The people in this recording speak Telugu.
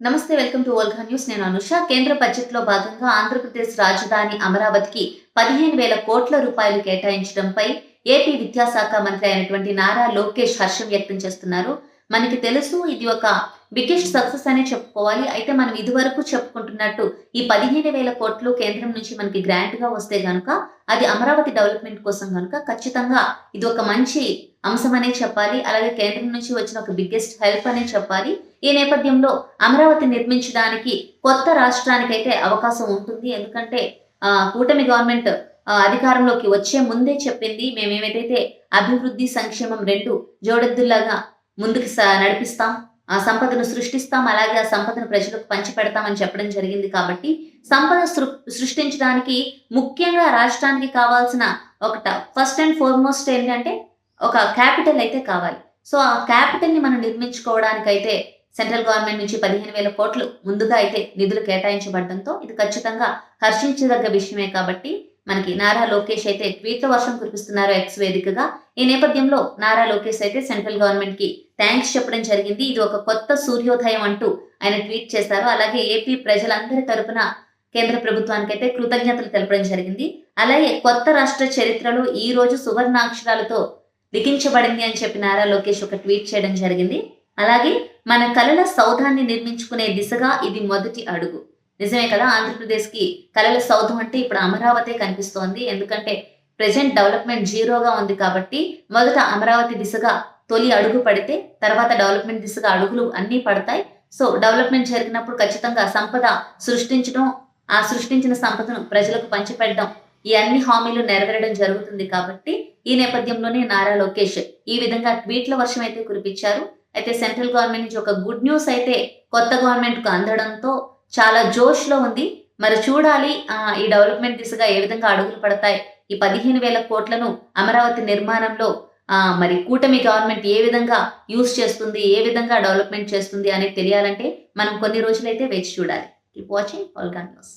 నమస్తే వెల్కమ్ టు ఓల్గా న్యూస్. నేను అనుష. కేంద్ర బడ్జెట్లో భాగంగా ఆంధ్రప్రదేశ్ రాజధాని అమరావతికి పదిహేను వేల కోట్ల రూపాయలు కేటాయించడంపై ఏపీ విద్యాశాఖ మంత్రి అయినటువంటి నారా లోకేష్ హర్షం వ్యక్తం చేస్తున్నారు. మనకి తెలుసు ఇది ఒక బిగ్గెస్ట్ సక్సెస్ అనే చెప్పుకోవాలి. అయితే మనం ఇదివరకు చెప్పుకుంటున్నట్టు ఈ పదిహేను వేల కోట్లు కేంద్రం నుంచి మనకి గ్రాంట్గా వస్తే గనుక అది అమరావతి డెవలప్మెంట్ కోసం కనుక ఖచ్చితంగా ఇది ఒక మంచి అంశం అనే చెప్పాలి. అలాగే కేంద్రం నుంచి వచ్చిన ఒక బిగ్గెస్ట్ హెల్ప్ అనే చెప్పాలి. ఈ నేపథ్యంలో అమరావతి నిర్మించడానికి కొత్త రాష్ట్రానికైతే అవకాశం ఉంటుంది. ఎందుకంటే కూటమి గవర్నమెంట్ అధికారంలోకి వచ్చే ముందే చెప్పింది మేము ఏమైతే అభివృద్ధి సంక్షేమం రెండు జోడెద్దుల్లాగా ముందుకు నడిపిస్తాం. ఆ సంపదను సృష్టిస్తాం. అలాగే ఆ సంపదను ప్రజలకు పంచిపెడతామని చెప్పడం జరిగింది కాబట్టి సంపద సృ- సృష్టించడానికి ముఖ్యంగా రాష్ట్రానికి కావాల్సిన ఒకట ఫస్ట్ అండ్ ఫార్మోస్ట్ ఏంటంటే ఒక క్యాపిటల్ అయితే కావాలి. సో ఆ క్యాపిటల్ని మనం నిర్మించుకోవడానికి అయితే సెంట్రల్ గవర్నమెంట్ నుంచి పదిహేను వేల కోట్లు ముందుగా అయితే నిధులు కేటాయించబడడంతో ఇది ఖచ్చితంగా హర్షించదగ్గ విషయమే కాబట్టి మనకి నారా లోకేష్ అయితే ట్వీట్ల వర్షం కురిపిస్తున్నారు ఎక్స్ వేదికగా. ఈ నేపథ్యంలో నారా లోకేష్ అయితే సెంట్రల్ గవర్నమెంట్కి థ్యాంక్స్ చెప్పడం జరిగింది. ఇది ఒక కొత్త సూర్యోదయం అంటూ ఆయన ట్వీట్ చేశారు. అలాగే ఏపీ ప్రజలందరి తరపున కేంద్ర ప్రభుత్వానికి అయితే కృతజ్ఞతలు తెలపడం జరిగింది. అలాగే కొత్త రాష్ట్ర చరిత్రలో ఈ రోజు సువర్ణాక్షరాలతో లిఖించబడింది అని చెప్పి నారా లోకేష్ ఒక ట్వీట్ చేయడం జరిగింది. అలాగే మన కళల సౌధాన్ని నిర్మించుకునే దిశగా ఇది మొదటి అడుగు. నిజమే కదా? ఆంధ్రప్రదేశ్కి కలల సౌధం అంటే ఇప్పుడు అమరావతి కనిపిస్తోంది. ఎందుకంటే ప్రెజెంట్ డెవలప్మెంట్ జీరోగా ఉంది కాబట్టి మొదట అమరావతి దిశగా తొలి అడుగు పడితే తర్వాత డెవలప్మెంట్ దిశగా అడుగులు అన్నీ పడతాయి. సో డెవలప్మెంట్ జరిగినప్పుడు ఖచ్చితంగా సంపద సృష్టించడం ఆ సృష్టించిన సంపదను ప్రజలకు పంచిపెట్టడం ఈ అన్ని హామీలు నెరవేరడం జరుగుతుంది కాబట్టి ఈ నేపథ్యంలోనే నారా లోకేష్ ఈ విధంగా ట్వీట్ల వర్షం అయితే కురిపించారు. అయితే సెంట్రల్ గవర్నమెంట్ నుంచి ఒక గుడ్ న్యూస్ అయితే కొత్త గవర్నమెంట్కు అందడంతో చాలా జోష్లో ఉంది. మరి చూడాలి ఈ డెవలప్మెంట్ దిశగా ఏ విధంగా అడుగులు పడతాయి. ఈ పదిహేను వేల కోట్లను అమరావతి నిర్మాణంలో మరి కూటమి గవర్నమెంట్ ఏ విధంగా యూస్ చేస్తుంది ఏ విధంగా డెవలప్మెంట్ చేస్తుంది అనేది తెలియాలంటే మనం కొన్ని రోజులైతే వేచి చూడాలి. Keep watching ఆల్గా news